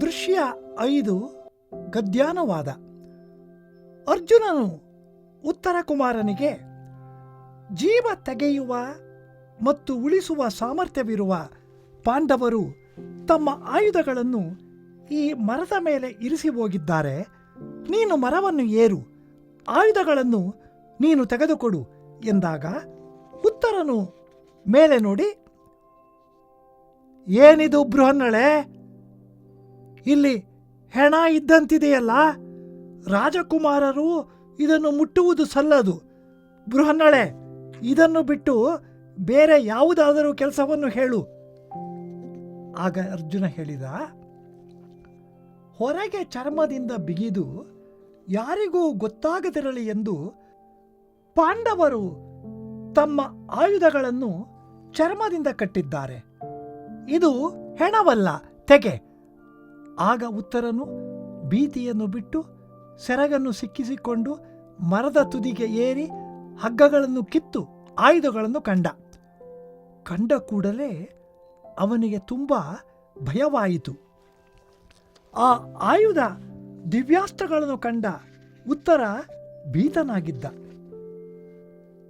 ದೃಶ್ಯ ಐದು, ಗದ್ಯಾನವಾದ. ಅರ್ಜುನನು ಉತ್ತರ ಕುಮಾರನಿಗೆ, ಜೀವ ತೆಗೆಯುವ ಮತ್ತು ಉಳಿಸುವ ಸಾಮರ್ಥ್ಯವಿರುವ ಪಾಂಡವರು ತಮ್ಮ ಆಯುಧಗಳನ್ನು ಈ ಮರದ ಮೇಲೆ ಇರಿಸಿ ಹೋಗಿದ್ದಾರೆ. ನೀನು ಮರವನ್ನು ಏರು, ಆಯುಧಗಳನ್ನು ನೀನು ತೆಗೆದುಕೊಡು ಎಂದಾಗ ಉತ್ತರನು ಮೇಲೆ ನೋಡಿ, ಏನಿದು ಬೃಹನ್ನಳೆ? ಇಲ್ಲಿ ಹೆಣ ಇದ್ದಂತಿದೆಯಲ್ಲ? ರಾಜಕುಮಾರರು ಇದನ್ನು ಮುಟ್ಟುವುದು ಸಲ್ಲದು. ಬೃಹನ್ನಳೆ, ಇದನ್ನು ಬಿಟ್ಟು ಬೇರೆ ಯಾವುದಾದರೂ ಕೆಲಸವನ್ನು ಹೇಳು. ಆಗ ಅರ್ಜುನ ಹೇಳಿದ, ಹೊರಗೆ ಚರ್ಮದಿಂದ ಬಿಗಿದು ಯಾರಿಗೂ ಗೊತ್ತಾಗದಿರಲಿ ಎಂದು ಪಾಂಡವರು ತಮ್ಮ ಆಯುಧಗಳನ್ನು ಚರ್ಮದಿಂದ ಕಟ್ಟಿದ್ದಾರೆ. ಇದು ಹೆಣವಲ್ಲ, ತೆಗೆ. ಆಗ ಉತ್ತರನು ಭೀತಿಯನ್ನು ಬಿಟ್ಟು ಸೆರಗನ್ನು ಸಿಕ್ಕಿಸಿಕೊಂಡು ಮರದ ತುದಿಗೆ ಏರಿ ಹಗ್ಗಗಳನ್ನು ಕಿತ್ತು ಆಯುಧಗಳನ್ನು ಕಂಡ. ಕಂಡ ಕೂಡಲೇ ಅವನಿಗೆ ತುಂಬ ಭಯವಾಯಿತು. ಆ ಆಯುಧ ದಿವ್ಯಾಸ್ತ್ರಗಳನ್ನು ಕಂಡ ಉತ್ತರ ಭೀತನಾಗಿದ್ದ.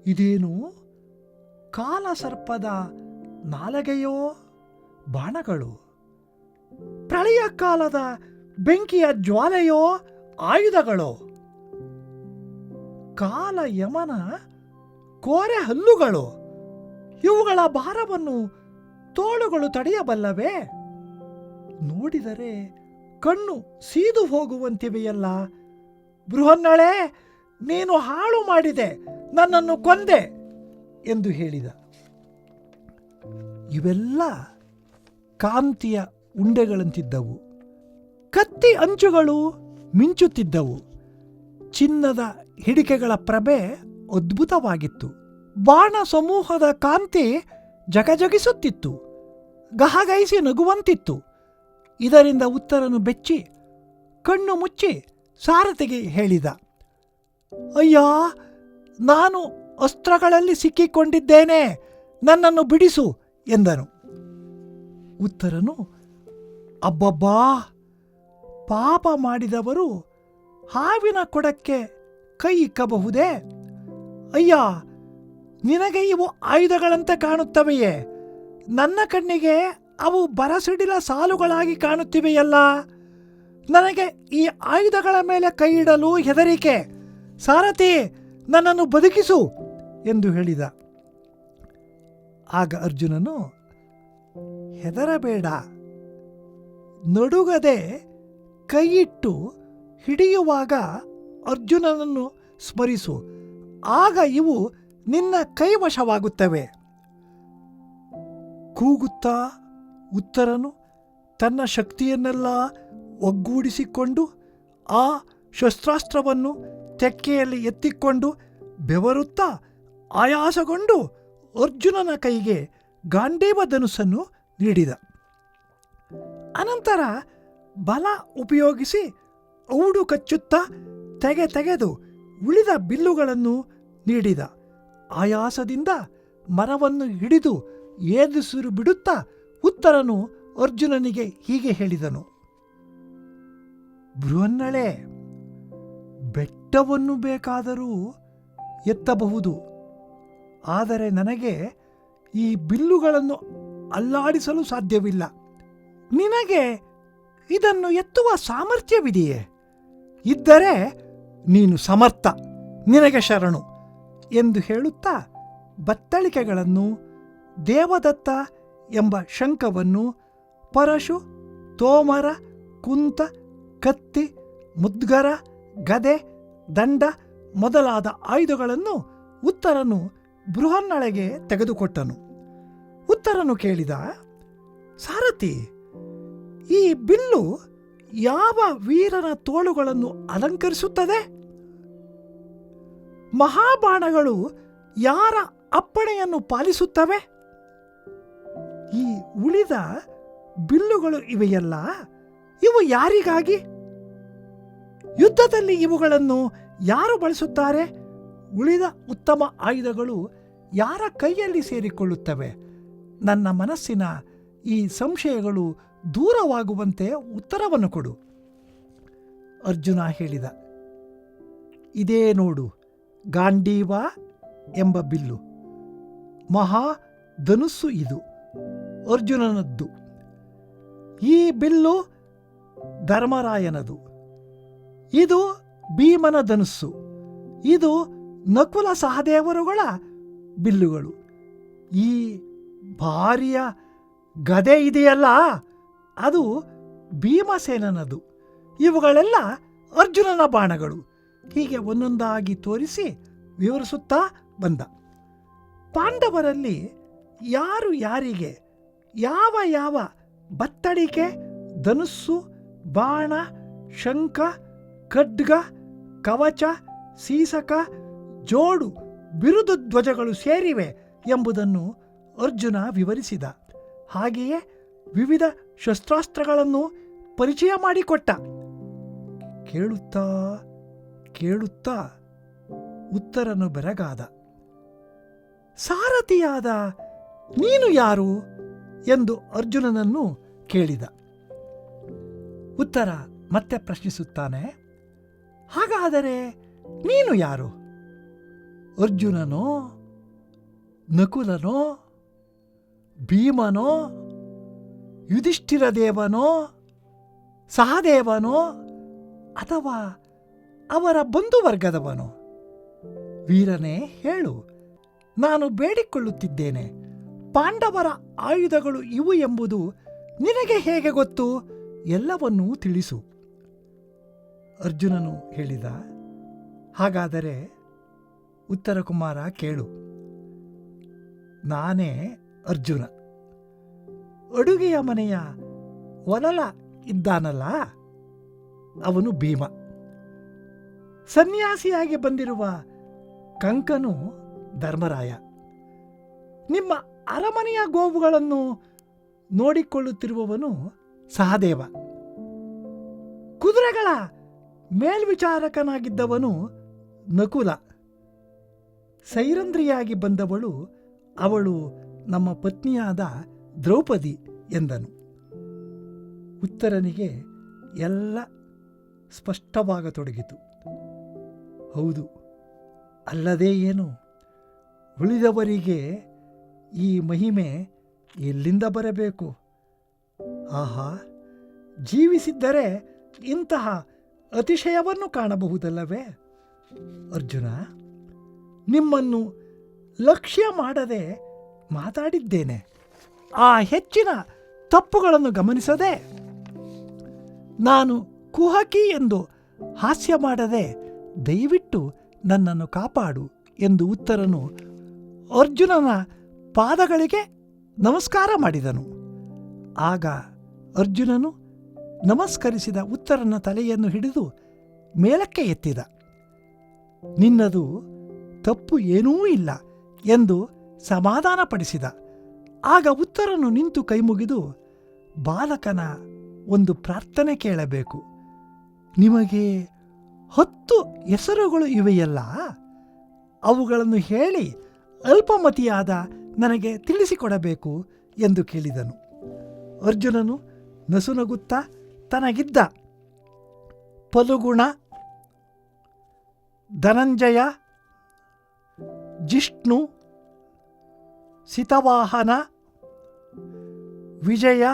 ಇದೇನು ಕಾಲಸರ್ಪದ ನಾಲಗೆಯೋ ಬಾಣಗಳು? ಪ್ರಳಯ ಕಾಲದ ಬೆಂಕಿಯ ಜ್ವಾಲೆಯೋ, ಆಯುಧಗಳೋ? ಕಾಲ ಯಮನ ಕೋರೆ ಹಲ್ಲುಗಳು? ಇವುಗಳ ಭಾರವನ್ನು ತೋಳುಗಳು ತಡೆಯಬಲ್ಲವೇ? ನೋಡಿದರೆ ಕಣ್ಣು ಸೀದು ಹೋಗುವಂತಿವೆಯಲ್ಲ. ಬೃಹನ್ನಳೆ, ನೀನು ಹಾಳು ಮಾಡಿದೆ, ನನ್ನನ್ನು ಕೊಂದೆ ಎಂದು ಹೇಳಿದ. ಇವೆಲ್ಲ ಕಾಂತಿಯ ಉಂಡೆಗಳಂತಿದ್ದವು. ಕತ್ತಿ ಅಂಚುಗಳು ಮಿಂಚುತ್ತಿದ್ದವು. ಚಿನ್ನದ ಹಿಡಿಕೆಗಳ ಪ್ರಭೆ ಅದ್ಭುತವಾಗಿತ್ತು. ಬಾಣ ಸಮೂಹದ ಕಾಂತಿ ಜಗಜಗಿಸುತ್ತಿತ್ತು. ಗಹಗೈಸಿ ನಗುವಂತಿತ್ತು. ಇದರಿಂದ ಉತ್ತರನು ಬೆಚ್ಚಿ, ಕಣ್ಣು ಮುಚ್ಚಿ ಸಾರಥಿಗೆ ಹೇಳಿದ, ಅಯ್ಯ, ನಾನು ಅಸ್ತ್ರಗಳಲ್ಲಿ ಸಿಕ್ಕಿಕೊಂಡಿದ್ದೇನೆ, ನನ್ನನ್ನು ಬಿಡಿಸು ಎಂದನು. ಉತ್ತರನು ಅಬ್ಬಬ್ಬಾ! ಪಾಪ ಮಾಡಿದವರು ಹಾವಿನ ಕೊಡಕ್ಕೆ ಕೈ ಇಕ್ಕಬಹುದೇ? ಅಯ್ಯ! ನಿನಗೆ ಇವು ಆಯುಧಗಳಂತೆ ಕಾಣುತ್ತವೆಯೇ? ನನ್ನ ಕಣ್ಣಿಗೆ ಅವು ಬರಸಿಡಿಲ ಸಾಲುಗಳಾಗಿ ಕಾಣುತ್ತಿವೆಯಲ್ಲ? ನನಗೆ ಈ ಆಯುಧಗಳ ಮೇಲೆ ಕೈ ಇಡಲು ಹೆದರಿಕೆ. ಸಾರಥಿ, ನನ್ನನ್ನು ಬದುಕಿಸು ಎಂದು ಹೇಳಿದ. ಆಗ ಅರ್ಜುನನು, ಹೆದರಬೇಡ. ನಡುಗದೆ ಕೈಯಿಟ್ಟು ಹಿಡಿಯುವಾಗ ಅರ್ಜುನನನ್ನು ಸ್ಮರಿಸು. ಆಗ ಇವು ನಿನ್ನ ಕೈವಶವಾಗುತ್ತವೆ. ಕೂಗುತ್ತಾ ಉತ್ತರನು ತನ್ನ ಶಕ್ತಿಯನ್ನೆಲ್ಲ ಒಗ್ಗೂಡಿಸಿಕೊಂಡು ಆ ಶಸ್ತ್ರಾಸ್ತ್ರವನ್ನು ತೆಕ್ಕೆಯಲ್ಲಿ ಎತ್ತಿಕೊಂಡು ಬೆವರುತ್ತಾ ಆಯಾಸಗೊಂಡು ಅರ್ಜುನನ ಕೈಗೆ ಗಾಂಡೀವ ಧನುಸ್ಸನ್ನು ನೀಡಿದ. ಅನಂತರ ಬಲ ಉಪಯೋಗಿಸಿ ಔಡು ಕಚ್ಚುತ್ತಾ ತೆಗೆ ತೆಗೆದು ಉಳಿದ ಬಿಲ್ಲುಗಳನ್ನು ನೀಡಿದ. ಆಯಾಸದಿಂದ ಮರವನ್ನು ಹಿಡಿದು ಏದುಸಿರು ಬಿಡುತ್ತಾ ಉತ್ತರನು ಅರ್ಜುನನಿಗೆ ಹೀಗೆ ಹೇಳಿದನು. ಬೃಹನ್ನಳೆ ಬೆಟ್ಟವನ್ನು ಬೇಕಾದರೂ ಎತ್ತಬಹುದು. ಆದರೆ ನನಗೆ ಈ ಬಿಲ್ಲುಗಳನ್ನು ಅಲ್ಲಾಡಿಸಲು ಸಾಧ್ಯವಿಲ್ಲ. ನಿನಗೆ ಇದನ್ನು ಎತ್ತುವ ಸಾಮರ್ಥ್ಯವಿದೆಯೇ? ಇದ್ದರೆ ನೀನು ಸಮರ್ಥ, ನಿನಗೆ ಶರಣು ಎಂದು ಹೇಳುತ್ತಾ ಬತ್ತಳಿಕೆಗಳನ್ನು ದೇವದತ್ತ ಎಂಬ ಶಂಖವನ್ನು ಪರಶು, ತೋಮರ, ಕುಂತ, ಕತ್ತಿ, ಮುದ್ಗರ, ಗದೆ, ದಂಡ ಮೊದಲಾದ ಆಯುಧಗಳನ್ನು ಉತ್ತರನು ಬೃಹನ್ನಳೆಗೆ ತೆಗೆದುಕೊಟ್ಟನು. ಉತ್ತರನು ಕೇಳಿದ, ಸಾರಥಿ ಈ ಬಿಲ್ಲು ಯಾವ ವೀರನ ತೋಳುಗಳನ್ನು ಅಲಂಕರಿಸುತ್ತದೆ? ಮಹಾಬಾಣಗಳು ಯಾರ ಅಪ್ಪಣೆಯನ್ನು ಪಾಲಿಸುತ್ತವೆ? ಈ ಉಳಿದ ಬಿಲ್ಲುಗಳು ಇವೆಯಲ್ಲ, ಇವು ಯಾರಿಗಾಗಿ? ಯುದ್ಧದಲ್ಲಿ ಇವುಗಳನ್ನು ಯಾರು ಬಳಸುತ್ತಾರೆ? ಉಳಿದ ಉತ್ತಮ ಆಯುಧಗಳು ಯಾರ ಕೈಯಲ್ಲಿ ಸೇರಿಕೊಳ್ಳುತ್ತವೆ? ನನ್ನ ಮನಸ್ಸಿನ ಈ ಸಂಶಯಗಳು ದೂರವಾಗುವಂತೆ ಉತ್ತರವನ್ನು ಕೊಡು. ಅರ್ಜುನ ಹೇಳಿದ, ಇದೇ ನೋಡು, ಗಾಂಡೀವ ಎಂಬ ಬಿಲ್ಲು. ಮಹಾ ಧನುಸ್ಸು ಇದು. ಅರ್ಜುನನದ್ದು, ಈ ಬಿಲ್ಲು ಧರ್ಮರಾಯನದು. ಇದು ಭೀಮನ ಧನುಸ್ಸು. ಇದು ನಕುಲ ಸಹದೇವರುಗಳ ಬಿಲ್ಲುಗಳು. ಈ ಭಾರಿಯ ಗದೆ ಇದೆಯಲ್ಲ? ಅದು ಭೀಮಸೇನನದು. ಇವುಗಳೆಲ್ಲ ಅರ್ಜುನನ ಬಾಣಗಳು. ಹೀಗೆ ಒಂದೊಂದಾಗಿ ತೋರಿಸಿ ವಿವರಿಸುತ್ತಾ ಬಂದ. ಪಾಂಡವರಲ್ಲಿ ಯಾರು ಯಾರಿಗೆ ಯಾವ ಯಾವ ಬತ್ತಡಿಕೆ, ಧನುಸ್ಸು, ಬಾಣ, ಶಂಖ, ಖಡ್ಗ, ಕವಚ, ಸೀಸಕ, ಜೋಡು, ಬಿರುದು ಧ್ವಜಗಳು ಸೇರಿವೆ ಎಂಬುದನ್ನು ಅರ್ಜುನ ವಿವರಿಸಿದ. ಹಾಗೆಯೇ ವಿವಿಧ ಶಸ್ತ್ರಾಸ್ತ್ರಗಳನ್ನು ಪರಿಚಯ ಮಾಡಿಕೊಟ್ಟ. ಕೇಳುತ್ತಾ ಕೇಳುತ್ತಾ ಉತ್ತರನು ಬೆರಗಾದ. ಸಾರಥಿಯಾದ, ನೀನು ಯಾರು ಎಂದು ಅರ್ಜುನನನ್ನು ಕೇಳಿದ. ಉತ್ತರ ಮತ್ತೆ ಪ್ರಶ್ನಿಸುತ್ತಾನೆ, ಹಾಗಾದರೆ ನೀನು ಯಾರು? ಅರ್ಜುನನೋ, ನಕುಲನೋ, ಭೀಮನೋ ಯುಧಿಷ್ಠಿರ ದೇವನೋ ಸಹದೇವನೋ ಅಥವಾ ಅವರ ಬಂಧುವರ್ಗದವನೋ? ವೀರನೇ ಹೇಳು, ನಾನು ಬೇಡಿಕೊಳ್ಳುತ್ತಿದ್ದೇನೆ. ಪಾಂಡವರ ಆಯುಧಗಳು ಇವು ಎಂಬುದು ನಿನಗೆ ಹೇಗೆ ಗೊತ್ತು? ಎಲ್ಲವನ್ನೂ ತಿಳಿಸು. ಅರ್ಜುನನು ಹೇಳಿದ, ಹಾಗಾದರೆ ಉತ್ತರ ಕುಮಾರ ಕೇಳು. ನಾನೇ ಅರ್ಜುನ. ಅಡುಗೆಯ ಮನೆಯ ಒಲಲ ಇದ್ದಾನಲ್ಲ, ಅವನು ಭೀಮ. ಸನ್ಯಾಸಿಯಾಗಿ ಬಂದಿರುವ ಕಂಕನು ಧರ್ಮರಾಯ. ನಿಮ್ಮ ಅರಮನೆಯ ಗೋವುಗಳನ್ನು ನೋಡಿಕೊಳ್ಳುತ್ತಿರುವವನು ಸಹದೇವ. ಕುದುರೆಗಳ ಮೇಲ್ವಿಚಾರಕನಾಗಿದ್ದವನು ನಕುಲ. ಸೈರಂದ್ರಿಯಾಗಿ ಬಂದವಳು ಅವಳು ನಮ್ಮ ಪತ್ನಿಯಾದ ದ್ರೌಪದಿ ಎಂದನು. ಉತ್ತರನಿಗೆ ಎಲ್ಲ ಸ್ಪಷ್ಟವಾಗತೊಡಗಿತು. ಹೌದು, ಅಲ್ಲದೇ ಏನು? ಉಳಿದವರಿಗೆ ಈ ಮಹಿಮೆ ಎಲ್ಲಿಂದ ಬರಬೇಕು? ಆಹಾ, ಜೀವಿಸಿದ್ದರೆ ಇಂತಹ ಅತಿಶಯವನ್ನು ಕಾಣಬಹುದಲ್ಲವೇ? ಅರ್ಜುನ, ನಿಮ್ಮನ್ನು ಲಕ್ಷ್ಯ ಮಾಡದೆ ಮಾತಾಡಿದ್ದೇನೆ. ಆ ಹೆಚ್ಚಿನ ತಪ್ಪುಗಳನ್ನು ಗಮನಿಸದೆ ನಾನು ಕುಹಕಿ ಎಂದು ಹಾಸ್ಯ ಮಾಡದೆ ದಯವಿಟ್ಟು ನನ್ನನ್ನು ಕಾಪಾಡು ಎಂದು ಉತ್ತರನು ಅರ್ಜುನನ ಪಾದಗಳಿಗೆ ನಮಸ್ಕಾರ ಮಾಡಿದನು. ಆಗ ಅರ್ಜುನನು ನಮಸ್ಕರಿಸಿದ ಉತ್ತರನ ತಲೆಯನ್ನು ಹಿಡಿದು ಮೇಲಕ್ಕೆ ಎತ್ತಿದ. ನಿನ್ನದು ತಪ್ಪು ಏನೂ ಇಲ್ಲ ಎಂದು ಸಮಾಧಾನಪಡಿಸಿದ. ಆಗ ಉತ್ತರನು ನಿಂತು ಕೈಮುಗಿದು, ಬಾಲಕನ ಒಂದು ಪ್ರಾರ್ಥನೆ ಕೇಳಬೇಕು. ನಿಮಗೆ ಹತ್ತು ಹೆಸರುಗಳು ಇವೆಯಲ್ಲ? ಅವುಗಳನ್ನು ಹೇಳಿ ಅಲ್ಪಮತಿಯಾದ ನನಗೆ ತಿಳಿಸಿಕೊಡಬೇಕು, ಎಂದು ಕೇಳಿದನು. ಅರ್ಜುನನು ನಸುನಗುತ್ತಾ ತನಗಿದ್ದ, ಪಲುಗುಣ, ಧನಂಜಯ, ಜಿಷ್ಣು, ಸಿತವಾಹನ ವಿಜಯ,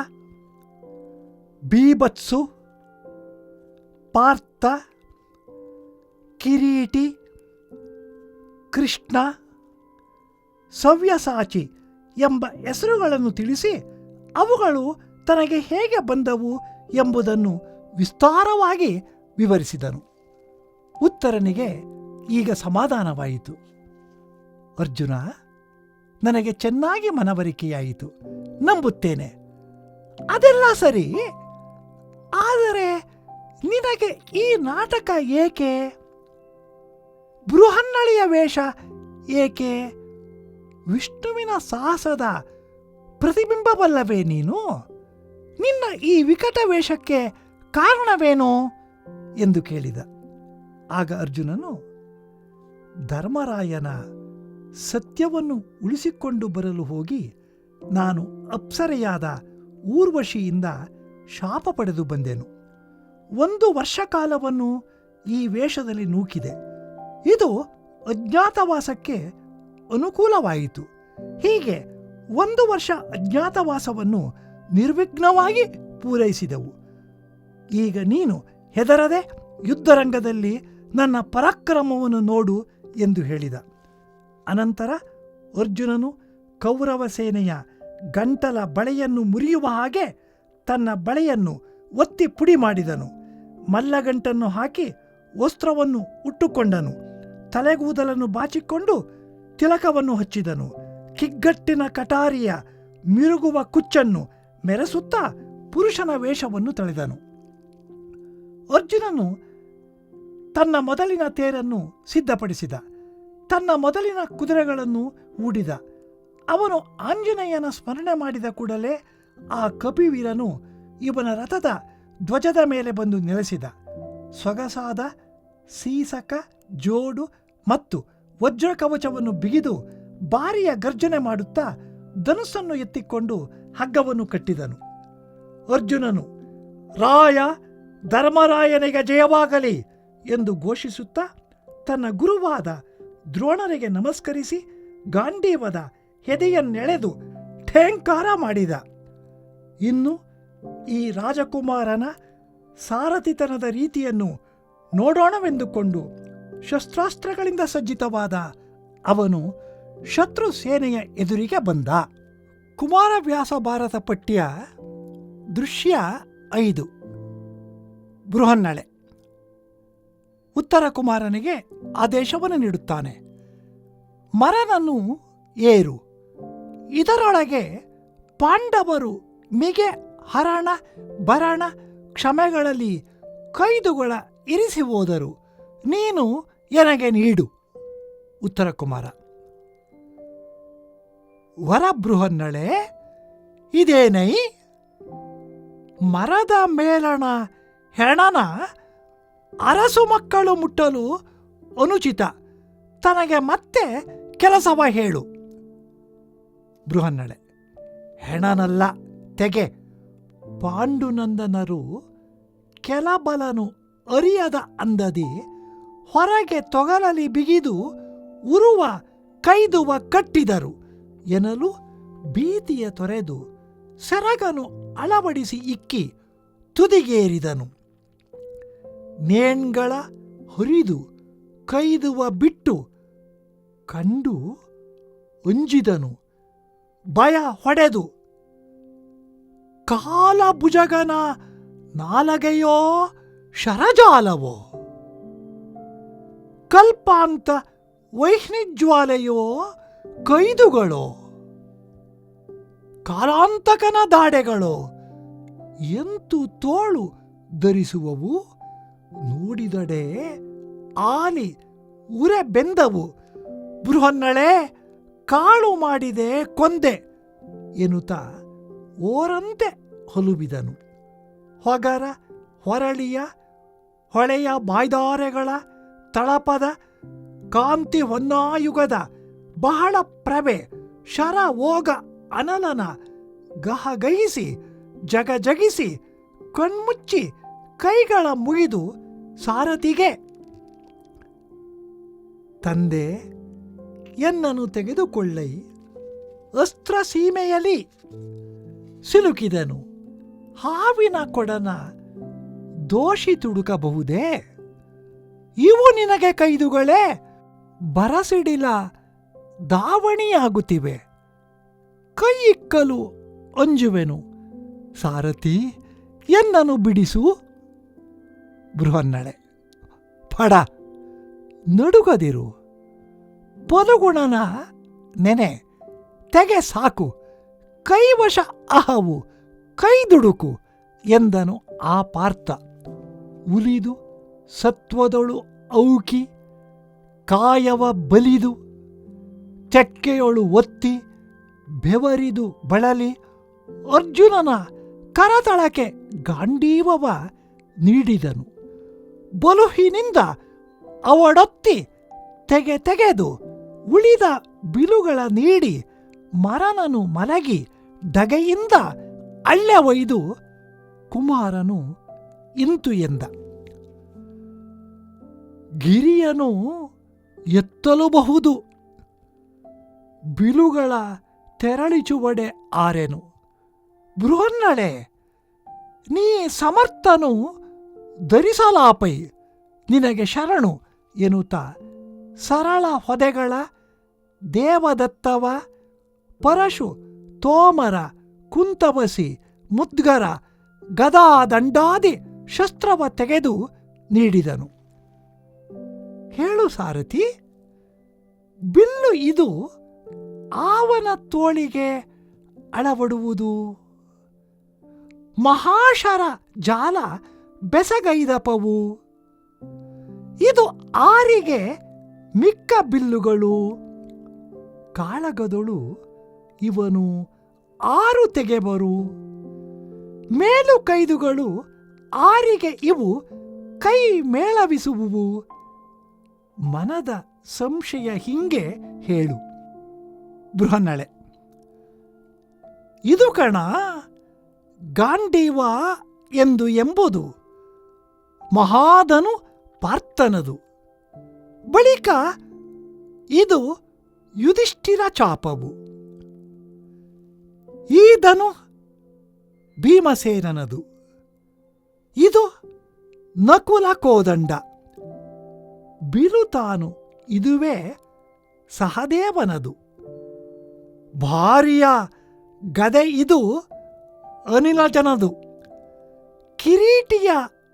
ಬೀಭತ್ಸು, ಪಾರ್ಥ, ಕಿರೀಟಿ, ಕೃಷ್ಣ, ಸವ್ಯಸಾಚಿ ಎಂಬ ಹೆಸರುಗಳನ್ನು ತಿಳಿಸಿ ಅವುಗಳು ತನಗೆ ಹೇಗೆ ಬಂದವು ಎಂಬುದನ್ನು ವಿಸ್ತಾರವಾಗಿ ವಿವರಿಸಿದನು. ಉತ್ತರನಿಗೆ ಈಗ ಸಮಾಧಾನವಾಯಿತು. ಅರ್ಜುನ ನನಗೆ ಚೆನ್ನಾಗಿ ಮನವರಿಕೆಯಾಯಿತು. ನಂಬುತ್ತೇನೆ. ಅದೆಲ್ಲ ಸರಿ? ಆದರೆ ನಿನಗೆ ಈ ನಾಟಕ ಏಕೆ? ಬೃಹನ್ನಳಿಯ ವೇಷ ಏಕೆ? ವಿಷ್ಣುವಿನ ಸಾಹಸದ ಪ್ರತಿಬಿಂಬವಲ್ಲವೇ ನೀನು? ನಿನ್ನ ಈ ವಿಕಟ ವೇಷಕ್ಕೆ ಕಾರಣವೇನು? ಎಂದು ಕೇಳಿದ. ಆಗ ಅರ್ಜುನನು, ಧರ್ಮರಾಯನ ಸತ್ಯವನ್ನು ಉಳಿಸಿಕೊಂಡು ಬರಲು ಹೋಗಿ ನಾನು ಅಪ್ಸರೆಯಾದ ಊರ್ವಶಿಯಿಂದ ಶಾಪ ಪಡೆದು ಬಂದೆನು. ಒಂದು ವರ್ಷ ಕಾಲವನ್ನು ಈ ವೇಷದಲ್ಲಿ ನೂಕಿದೆ. ಇದು ಅಜ್ಞಾತವಾಸಕ್ಕೆ ಅನುಕೂಲವಾಯಿತು. ಹೀಗೆ ಒಂದು ವರ್ಷ ಅಜ್ಞಾತವಾಸವನ್ನು ನಿರ್ವಿಘ್ನವಾಗಿ ಪೂರೈಸಿದೆವು. ಈಗ ನೀನು ಹೆದರದೆ ಯುದ್ಧರಂಗದಲ್ಲಿ ನನ್ನ ಪರಾಕ್ರಮವನ್ನು ನೋಡು ಎಂದು ಹೇಳಿದ. ಅನಂತರ ಅರ್ಜುನನು ಕೌರವ ಸೇನೆಯ ಗಂಟಲ ಬಳೆಯನ್ನು ಮುರಿಯುವ ಹಾಗೆ ತನ್ನ ಬಳೆಯನ್ನು ಒತ್ತಿ ಪುಡಿ ಮಾಡಿದನು. ಮಲ್ಲಗಂಟನ್ನು ಹಾಕಿ ವಸ್ತ್ರವನ್ನು ಉಟ್ಟುಕೊಂಡನು. ತಲೆಗೂದಲನ್ನು ಬಾಚಿಕೊಂಡು ತಿಲಕವನ್ನು ಹಚ್ಚಿದನು. ಕಿಗ್ಗಟ್ಟಿನ ಕಟಾರಿಯ ಮಿರುಗುವ ಕುಚ್ಚನ್ನು ಮೆರೆಸುತ್ತಾ ಪುರುಷನ ವೇಷವನ್ನು ತಳೆದನು. ಅರ್ಜುನನು ತನ್ನ ಮೊದಲಿನ ತೇರನ್ನು ಸಿದ್ಧಪಡಿಸಿದ. ತನ್ನ ಮೊದಲಿನ ಕುದುರೆಗಳನ್ನು ಮೂಡಿದ. ಅವನು ಆಂಜನೇಯನ ಸ್ಮರಣೆ ಮಾಡಿದ ಕೂಡಲೇ ಆ ಕಪಿವೀರನು ಇವನ ರಥದ ಧ್ವಜದ ಮೇಲೆ ಬಂದು ನೆಲೆಸಿದ. ಸೊಗಸಾದ ಸೀಸಕ, ಜೋಡು ಮತ್ತು ವಜ್ರ ಕವಚವನ್ನು ಬಿಗಿದು ಬಾರಿಯ ಗರ್ಜನೆ ಮಾಡುತ್ತಾ ಧನುಸ್ಸನ್ನು ಎತ್ತಿಕೊಂಡು ಹಗ್ಗವನ್ನು ಕಟ್ಟಿದನು. ಅರ್ಜುನನು, ರಾಯ, ಧರ್ಮರಾಯನಿಗೆ ಜಯವಾಗಲಿ ಎಂದು ಘೋಷಿಸುತ್ತಾ ತನ್ನ ಗುರುವಾದ ದ್ರೋಣರಿಗೆ ನಮಸ್ಕರಿಸಿ ಗಾಂಡೀವದ ಹೆದೆಯನ್ನೆಳೆದು ಠೇಂಕಾರ ಮಾಡಿದ. ಇನ್ನು ಈ ರಾಜಕುಮಾರನ ಸಾರಥಿತನದ ರೀತಿಯನ್ನು ನೋಡೋಣವೆಂದುಕೊಂಡು ಶಸ್ತ್ರಾಸ್ತ್ರಗಳಿಂದ ಸಜ್ಜಿತವಾದ ಅವನು ಶತ್ರು ಸೇನೆಯ ಎದುರಿಗೆ ಬಂದ. ಕುಮಾರವ್ಯಾಸ ಭಾರತ ಪಠ್ಯ ದೃಶ್ಯ ಐದು. ಬೃಹನ್ನಳೆ. ಉತ್ತರ ಕುಮಾರನಿಗೆ ಆದೇಶವನ್ನು ನೀಡುತ್ತಾನೆ. ಮರನನ್ನು ಏರು. ಇದರೊಳಗೆ ಪಾಂಡವರು ಮಿಗೆ, ಹರಣ ಭರಣ ಕ್ಷಮೆಗಳಲ್ಲಿ ಕೈದುಗಳ ಇರಿಸಿ ಹೋದರು. ನೀನು ಎನಗೆ ನೀಡು. ಉತ್ತರ ಕುಮಾರ. ವರಬೃಹನ್ನಳೆ ಇದೇನೈ? ಮರದ ಮೇಲಣ ಹೆಣನ ಅರಸು ಮಕ್ಕಳು ಮುಟ್ಟಲು ಅನುಚಿತ. ತನಗೆ ಮತ್ತೆ ಕೆಲಸವ ಹೇಳು. ಬೃಹನ್ನಳೆ, ಹೆಣನಲ್ಲ, ತೆಗೆ. ಪಾಂಡುನಂದನರು ಕೆಲಬಲನು ಅರಿಯದ ಅಂದದಿ, ಹೊರಗೆ ತೊಗಲಲಿ ಬಿಗಿದು ಉರುವ ಕೈದುವ ಕಟ್ಟಿದರು. ಎನ್ನಲು ಭೀತಿಯ ತೊರೆದು ಸೆರಗನು ಅಳವಡಿಸಿ ಇಕ್ಕಿ ತುದಿಗೇರಿದನು. ನೇಣ್ಗಳ ಹುರಿದು ಕೈದುವ ಬಿಟ್ಟು ಕಂಡು ಅಂಜಿದನು ಭಯ ಹೊಡೆದು, ಕಾಲ ಭುಜಗನ ನಾಲಗೆಯೋ ಶರಜಾಲವೋ? ಕಲ್ಪಾಂತ ವೈಷ್ಣಿಜ್ವಾಲೆಯೋ ಕೈದುಗಳೋ? ಕಾಲಾಂತಕನ ದಾಡೆಗಳೋ? ಎಂತು ತೋಳು ಧರಿಸುವವು? ನೋಡಿದಡೆ ಆಲಿ ಉರೆ ಬೆಂದವು. ಬೃಹನ್ನಳೆ, ಕಾಳು ಮಾಡಿದೆ ಕೊಂದೆ ಎನ್ನುತ್ತಾ ಓರಂತೆ ಹೊಲುಬಿದನು. ಹೊಗರ, ಹೊರಳಿಯ, ಹೊಳೆಯ ಬಾಯ್ದಾರೆಗಳ ತಳಪದ, ಕಾಂತಿ ಹೊನ್ನಾಯುಗದ ಬಹಳ ಪ್ರಭೆ ಶರ ಓಗ ಅನಲನ ಗಹಗಹಿಸಿ, ಜಗಜಗಿಸಿ, ಕಣ್ಮುಚ್ಚಿ ಕೈಗಳ ಮುಗಿದು ಸಾರಥಿಗೆ ತಂದೆ, ಎನ್ನನು ತೆಗೆದುಕೊಳ್ಳೈ. ಅಸ್ತ್ರ ಸೀಮೆಯಲಿ ಸಿಲುಕಿದನು. ಹಾವಿನ ಕೊಡನ ದೋಷಿ ತುಡುಕಬಹುದೇ? ಇವು ನಿನಗೆ ಕೈದುಗಳೇ, ಬರಸಿಡಿಲ ದಾವಣಿಯಾಗುತ್ತಿವೆ. ಕೈ ಇಕ್ಕಲು ಅಂಜುವೆನು. ಸಾರಥಿ, ಎನ್ನನು ಬಿಡಿಸು. ಬೃಹನ್ನಳೆ ಫಡ ನಡುಗದಿರು. ಪದುಗುಣನ ನೆನೆ, ತೆಗೆ ಸಾಕು. ಕೈವಶ ಅಹವು ಕೈದುಡುಕು ಎಂದನು ಆ ಪಾರ್ಥ. ಉಲಿದು, ಸತ್ವದೊಳು ಔಕಿ, ಕಾಯವ ಬಲಿದು ಚಕ್ಕೆಯೊಳು ಒತ್ತಿ, ಬೆವರಿದು ಬಳಲಿ, ಅರ್ಜುನನ ಕರತಳಕೆ ಗಾಂಡೀವವ ನೀಡಿದನು. ಬಲುಹಿನಿಂದ ಅವಡೊತ್ತಿ ತೆಗೆ ತೆಗೆದು ಉಳಿದ ಬಿಲುಗಳ ನೀಡಿ ಮರನನು ಮಲಗಿ ಡಗೆಯಿಂದ ಅಳ್ಳೆ ಒಯ್ದು ಕುಮಾರನು ಇಂತು ಎಂದ. ಗಿರಿಯನು ಎತ್ತಲುಬಹುದು. ಬಿಲುಗಳ ತೆರಳಿಚುವಡೆ ಆರೆನು. ಬೃಹನ್ನಳೆ, ನೀ ಸಮರ್ಥನು ಧರಿಸಲಾಪೈ, ನಿನಗೆ ಶರಣು ಎನ್ನುತ್ತ. ಸರಳ ಹೊದೆಗಳ ದೇವದತ್ತವ, ಪರಶು ತೋಮರ ಕುಂತಬಸಿ ಮುದ್ಗರ ಗದಾ ದಂಡಾದಿ ಶಸ್ತ್ರವ ತೆಗೆದು ನೀಡಿದನು. ಹೇಳು ಸಾರಥಿ, ಬಿಲ್ಲು ಇದು ಆವನ ತೋಳಿಗೆ ಅಳವಡುವುದು? ಮಹಾಶರ ಜಾಲ ಬೆಸಗೈದಪವು? ಇದು ಆರಿಗೆ ಮಿಕ್ಕ ಬಿಲ್ಲುಗಳು. ಕಾಳಗದಳು ಇವನು ಆರು ತೆಗೆಬರು. ಮೇಲು ಕೈದುಗಳು ಆರಿಗೆ ಇವು ಕೈ ಮೇಳವಿಸುವುವು. ಮನದ ಸಂಶಯ ಹಿಂಗೆ ಹೇಳು. ಬೃಹನ್ನಳೆ, ಇದು ಕಣ ಗಾಂಡೀವ ಎಂದು ಎಂಬುದು ಮಹಾದನು ಪಾರ್ಥನದು. ಬಳಿಕ ಇದು ಯುಧಿಷ್ಠಿರ ಚಾಪವು. ಈ ಈದನು ಭೀಮಸೇನನದು. ಇದು ನಕುಲ ಕೋದಂಡ ಬಿರುತಾನು ಇದುವೇ ಸಹದೇವನದು. ಭಾರಿಯ ಗದೆ ಇದು ಅನಿಲಜನದು. ಕಿರೀಟಿಯ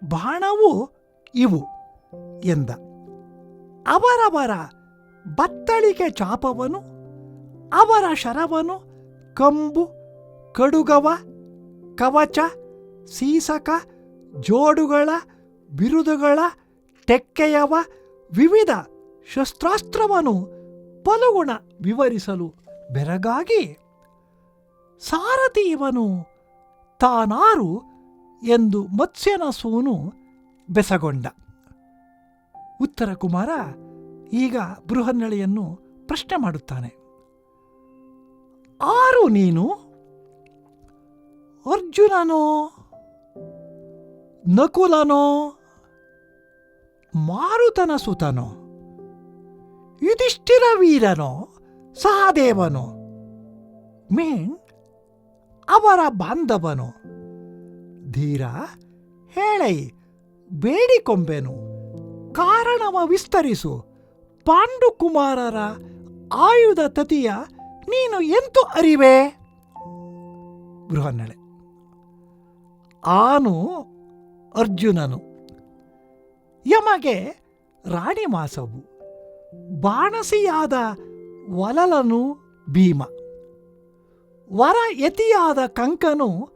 ಬಾಣವು ಇವು. ಎಂದ. ಅವರವರ ಬತ್ತಳಿಕೆ ಚಾಪವನು, ಅವರ ಶರವನು ಕಂಬು, ಕಡುಗವ, ಕವಚ, ಸೀಸಕ, ಜೋಡುಗಳ, ಬಿರುದುಗಳ ಟೆಕ್ಕೆಯವ ವಿವಿಧ ಶಸ್ತ್ರಾಸ್ತ್ರವನ್ನು ಪಲುಗುಣ ವಿವರಿಸಲು ಬೆರಗಾಗಿ. ಸಾರಥಿ ಇವನು ತಾನಾರು ಎಂದು ಮತ್ಸ್ಯನಸೂನು ಬೆಸಗೊಂಡ. ಉತ್ತರ ಕುಮಾರ ಈಗ ಬೃಹನ್ನಳೆಯನ್ನು ಪ್ರಶ್ನೆ ಮಾಡುತ್ತಾನೆ. ಆರು ನೀನು? ಅರ್ಜುನನೋ? ನಕುಲನೋ? ಮಾರುತನ ಸುತನೋ? ಯುಧಿಷ್ಠಿರ ವೀರನೋ? ಸಹದೇವನೋ? ಮೀನ್, ಅವರ ಬಾಂಧವನು? ಧೀರ, ಹೇಳೈ, ಬೇಡಿಕೊಂಬೆನು? ಕಾರಣವ ವಿಸ್ತರಿಸು. ಪಾಂಡುಕುಮಾರರ ಆಯುಧ ತತಿಯ ನೀನು ಎಂತು ಅರಿವೆ? ಬೃಹನ್ನಳೆ. ಆನು ಅರ್ಜುನನು. ಯಮಗೆ ರಾಣಿ ಮಾಸವು. ಬಾಣಸಿಯಾದ ವಲಲನು ಭೀಮ. ವರ ಯತಿಯಾದ ಕಂಕನು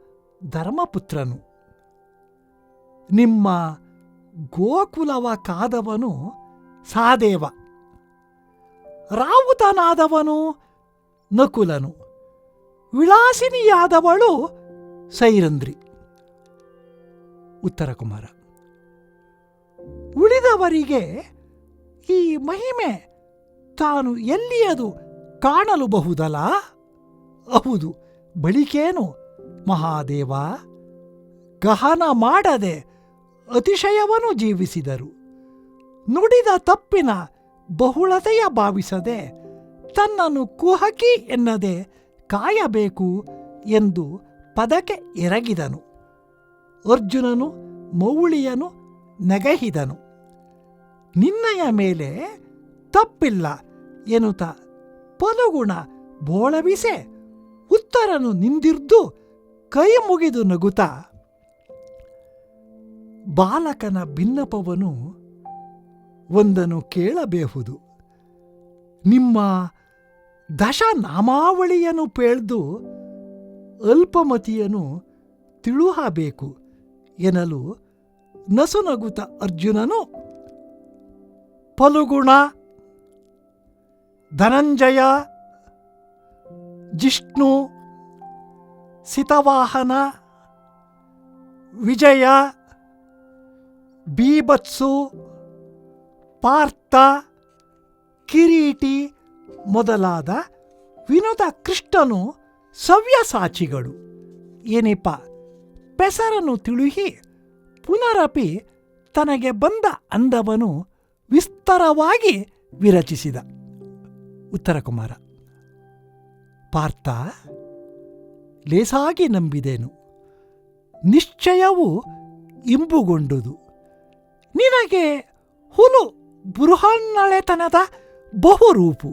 ಧರ್ಮಪುತ್ರನು. ನಿಮ್ಮ ಗೋಕುಲವ ಕಾದವನು ಸಾದೇವ. ರಾವುತನಾದವನು ನಕುಲನು. ವಿಳಾಸಿನಿಯಾದವಳು ಸೈರಂದ್ರಿ ಉತ್ತರ ಕುಮಾರ, ಉಳಿದವರಿಗೆ ಈ ಮಹಿಮೆ ತಾನು ಎಲ್ಲಿಯದು ಕಾಣಲು ಬಹುದಲ್ಲ ಹೌದು, ಬಳಿಕೇನು ಮಹಾದೇವ, ಗಹನ ಮಾಡದೆ ಅತಿಶಯವನ್ನು ಜೀವಿಸಿದರು. ನುಡಿದ ತಪ್ಪಿನ ಬಹುಳತೆಯ ಭಾವಿಸದೆ ತನ್ನನ್ನು ಕುಹಕಿ ಎನ್ನದೆ ಕಾಯಬೇಕು ಎಂದು ಪದಕ್ಕೆ ಎರಗಿದನು. ಅರ್ಜುನನು ಮೌಳಿಯನು ನೆಗಹಿದನು. ನಿನ್ನಯ ಮೇಲೆ ತಪ್ಪಿಲ್ಲ ಎನ್ನುತ್ತ ಪಲುಗುಣ ಬೋಳವಿಸೆ ಉತ್ತರನು ನಿಂದಿರ್ದು ಕೈ ಮುಗಿದು ನಗುತ್ತಾ ಬಾಲಕನ ಭಿನ್ನಪವನು ಒಂದನ್ನು ಕೇಳಬಹುದು. ನಿಮ್ಮ ದಶನಾಮಾವಳಿಯನ್ನು ಪೇಳ್ದು ಅಲ್ಪಮತಿಯನು ತಿಳುಹಬೇಕು ಎನ್ನಲು ನಸುನಗುತ ಅರ್ಜುನನು. ಪಲುಗುಣ ಧನಂಜಯ, ಜಿಷ್ಣು, ಸಿತವಾಹನ, ವಿಜಯ ಬೀಭತ್ಸು, ಪಾರ್ಥ, ಕಿರೀಟಿ ಮೊದಲಾದ ವಿನೋದ ಕೃಷ್ಣನು ಸವ್ಯಸಾಚಿಗಳು. ಏನಿಪ ಪೆಸರನ್ನು ತಿಳುಹಿ ಪುನರಪಿ ತನಗೆ ಬಂದ ಅಂದವನು ವಿಸ್ತಾರವಾಗಿ ವಿರಚಿಸಿದ. ಉತ್ತರ ಕುಮಾರ, ಪಾರ್ಥ, ಲೇಸಾಗಿ ನಂಬಿದೆನು. ನಿಶ್ಚಯವು ಇಂಬುಗೊಂಡುದು. ನಿನಗೆ ಹುಲು ಬೃಹನ್ನಳೆತನದ ಬಹುರೂಪು.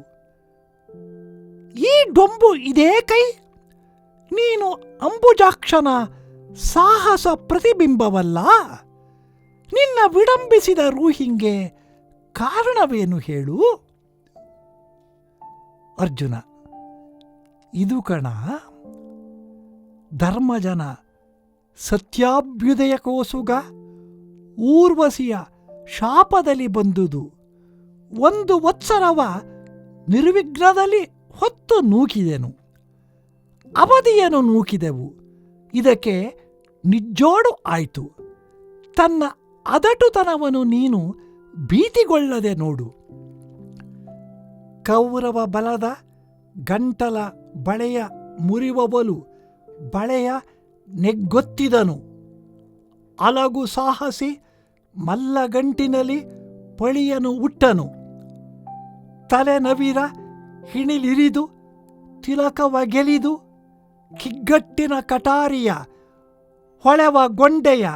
ಈ ಡೊಂಬು ಇದೇ ಕೈ? ನೀನು ಅಂಬುಜಾಕ್ಷನ ಸಾಹಸ ಪ್ರತಿಬಿಂಬವಲ್ಲ? ನಿನ್ನ ವಿಡಂಬಿಸಿದ ರೂಹಿಂಗೆ ಕಾರಣವೇನು ಹೇಳು? ಅರ್ಜುನ, ಇದು ಕಣ, ಧರ್ಮಜನ ಸತ್ಯಾಭ್ಯುದಯಕ್ಕೋಸುಗ ಊರ್ವಶಿಯ ಶಾಪದಲ್ಲಿ ಬಂದುದು. ಒಂದು ವತ್ಸರವ ನಿರ್ವಿಘ್ನದಲ್ಲಿ ಹೊತ್ತು ನೂಕಿದೆನು. ಅವಧಿಯನ್ನು ನೂಕಿದೆವು. ಇದಕ್ಕೆ ನಿಜ್ಜೋಡು ಆಯಿತು. ತನ್ನ ಅದಟುತನವನ್ನು ನೀನು ಭೀತಿಗೊಳ್ಳದೆ ನೋಡು. ಕೌರವ ಬಲದ ಗಂಟಲ ಬಳೆಯ ಮುರಿವವಲು ಬಳೆಯ ನೆಗ್ಗೊತ್ತಿದನು. ಅಲಗು ಸಾಹಸಿ ಮಲ್ಲಗಂಟಿನಲ್ಲಿ ಪಳಿಯನು ಉಟ್ಟನು ತಲೆ ನವಿರ ಹಿಣಿಲಿರಿದು ತಿಲಕವ ಗೆಲಿದು ಕಿಗ್ಗಟ್ಟಿನ ಕಟಾರಿಯ, ಹೊಳೆವ ಗೊಂಡೆಯ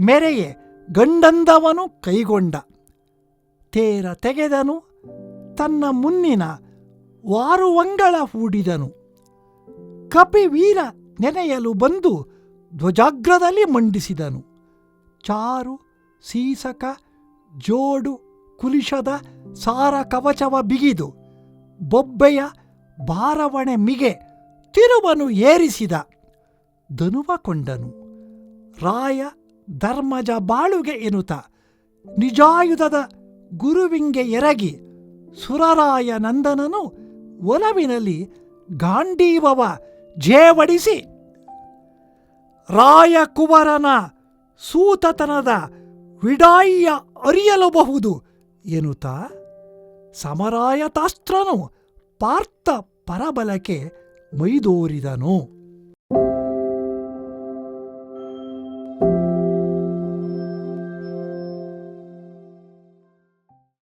ಮೆರೆಯೆ ಗಂಡಂದವನು ಕೈಗೊಂಡ. ತೇರ ತೆಗೆದನು, ತನ್ನ ಮುನ್ನಿನ ವಾರುವಂಗಳ ಹೂಡಿದನು. ಕಪಿವೀರ ನೆನೆಯಲು ಬಂದು ಧ್ವಜಾಗ್ರದಲ್ಲಿ ಮಂಡಿಸಿದನು. ಚಾರು ಸೀಸಕ, ಜೋಡು, ಕುಲಿಶದ, ಸಾರ ಕವಚವ ಬಿಗಿದು, ಬೊಬ್ಬೆಯ ಬಾರವಣೆ ಮಿಗೆ ತಿರುವನು ಏರಿಸಿದ. ಧನುವ ಕೊಂಡನು ರಾಯ ಧರ್ಮಜ ಬಾಳುಗೆ ಎನುತ ನಿಜಾಯುಧದ ಗುರುವಿಂಗೆ ಎರಗಿ, ಸುರರಾಯ ನಂದನನು ಒಲವಿನಲ್ಲಿ ಗಾಂಡೀವವ ಜೇವಡಿಸಿ. ರಾಯ ಕುವರನ ಸೂತತನದ ವಿಡಾಯಿಯ ಅರಿಯಲಬಹುದು ಎನ್ನುತ್ತ ಸಮರಾಯತಾಸ್ತ್ರನು ಪಾರ್ಥ ಪರಬಲಕ್ಕೆ ಮೈದೋರಿದನು.